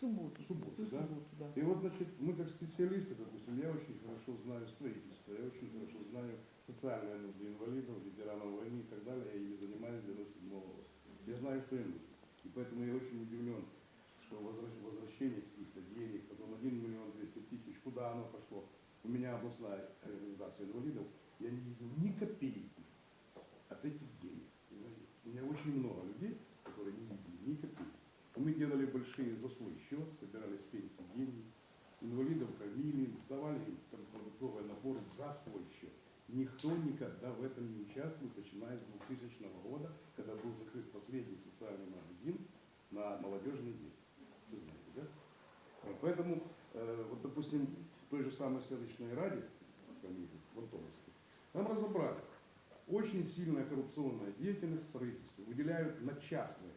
субботу. Субботу, да? субботу, да. И вот, значит, мы как специалисты, допустим, я очень хорошо знаю строительство, я очень хорошо знаю социальные нужды инвалидов, ветеранов войны и так далее, я ими занимаюсь с 97 года. Я знаю, что им нужно. И поэтому я очень удивлен, что возвращ- возвращение каких-то денег, потом 1 миллион 200 тысяч, куда оно пошло. У меня областная организация инвалидов, я не видел ни копейки от этих денег. У меня очень много людей, которые не видели ни копейки. Мы делали большие за свой счет, собирали с пенсии деньги, инвалидов кормили, давали там продуктовый набор за свой счет. Никто никогда в этом не участвует, начиная с 2000 года, когда был закрыт последний социальный магазин на молодежной действии. Вы знаете, да? Вот Поэтому, э, вот, допустим, в той же самой селищной раде, в Антоновске, там разобрали, очень сильная коррупционная деятельность в строительстве. Выделяют на частные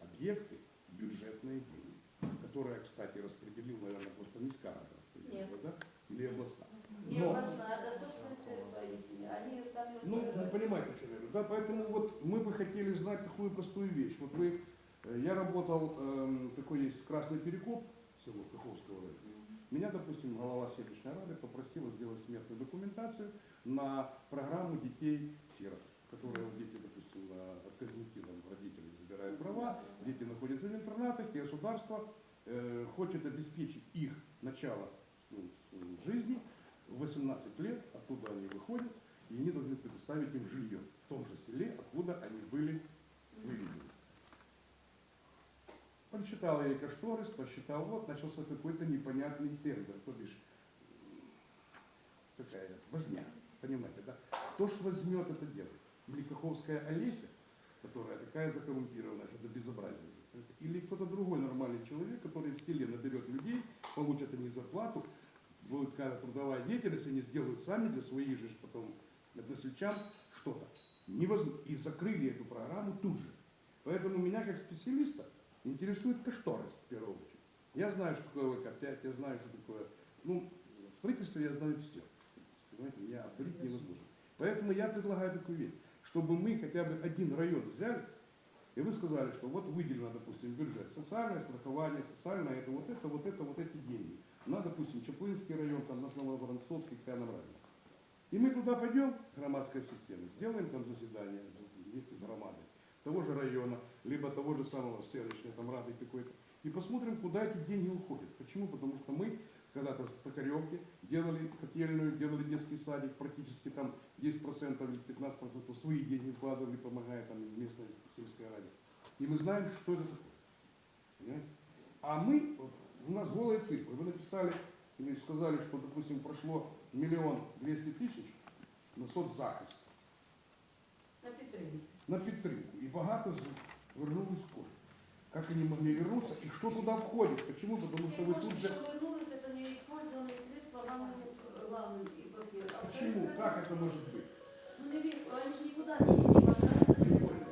объекты бюджетные деньги, которые, кстати, распределил, наверное, просто не распределила, да? Или областная. Не Но- областная, а достаточно средства. Они сами Ну, вы понимаете, что я говорю, да? Поэтому вот мы бы хотели знать такую простую вещь. Вот вы, э, я работал, эм, такой есть Красный Перекоп, село Каховского района. Меня, допустим, голова селищной рады попросила сделать смертную документацию на программу детей-сирот, которые дети, допустим, на- когнитивных родителей забирают права, дети находятся в интернатах, и государство э, хочет обеспечить их начало жизни в 18 лет, оттуда они выходят, и они должны предоставить им жилье в том же селе, откуда они были вывезены. Посчитал я и кошторис, посчитал, вот, начался какой-то непонятный тендер, то бишь, м, такая возня, понимаете, да? Кто ж возьмет это дело? Бликаховская Олеся, которая такая закоррумпированная, что это безобразие. Или кто-то другой нормальный человек, который в селе наберет людей, получат они зарплату, будет какая-то трудовая деятельность, они сделают сами для своих же потом односельчан что-то. Невозможно. И закрыли эту программу тут же. Поэтому меня как специалиста интересует кошторис в первую очередь. Я знаю, что такое ВК-5, я знаю, что такое... Ну, в строительстве я знаю все. Понимаете, меня обдурить невозможно. Поэтому я предлагаю такую вещь, чтобы мы хотя бы один район взяли, и вы сказали, что вот выделено, допустим, бюджет, социальное страхование, социальное это, вот это, вот это, вот эти деньги. На, допустим, Чаплынский район, там, Нововоронцовский, к нам разница. И мы туда пойдем, громадская система, сделаем там заседание вместе с громадой того же района, либо того же самого селищного, там рады какой-то, и посмотрим, куда эти деньги уходят. Почему? Потому что мы когда-то в Токаревке делали котельную, делали детский садик, практически там 10% или 15% свои деньги вкладывали, помогая там местной сельской раде. И мы знаем, что это такое. Понимаете? А мы, вот, у нас голые цифры. Вы написали или сказали, что, допустим, прошло миллион двести тысяч на соцзахист, На підтримку. на підтримку. І багато з- вернулись кошти. Как они могли вернуться и что туда входит? Почему? Потому что вы Те тут кошти, же... средства главным, главным и папір. А Почему? вторых Как это может быть? Ну, не ві- Они же никуда не, не потратили. Я не понял.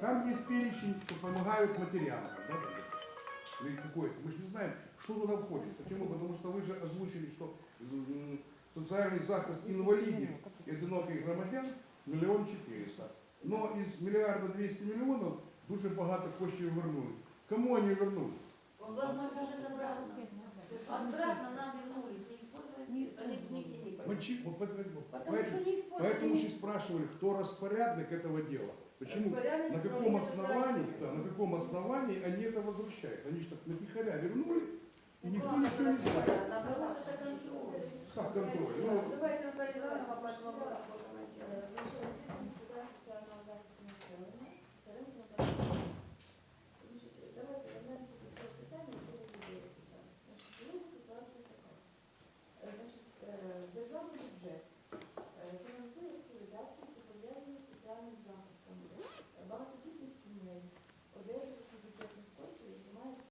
Там есть перечень, что помогают материалам, да? Или какой-то. Мы же не знаем, что туда входит. Почему? Потому что вы же озвучили, что м, социальный захист инвалидов и одиноких громадян миллион четыреста. Но из миллиарда 200 миллионов дуже багато коштів вернули. Кому они вернули? Областной бюджет обратно. Обратно Почему? Потому что не использовали. поэтому же спрашивали, кто распорядник этого дела. Почему? На каком основании, да, на каком основании они это возвращают? Они же так вернули, и никто Главное, ничего не знает. Наоборот, это контроль. Как контроль? Ну, Давайте Наталья Ивановна вопросу прокомментирует.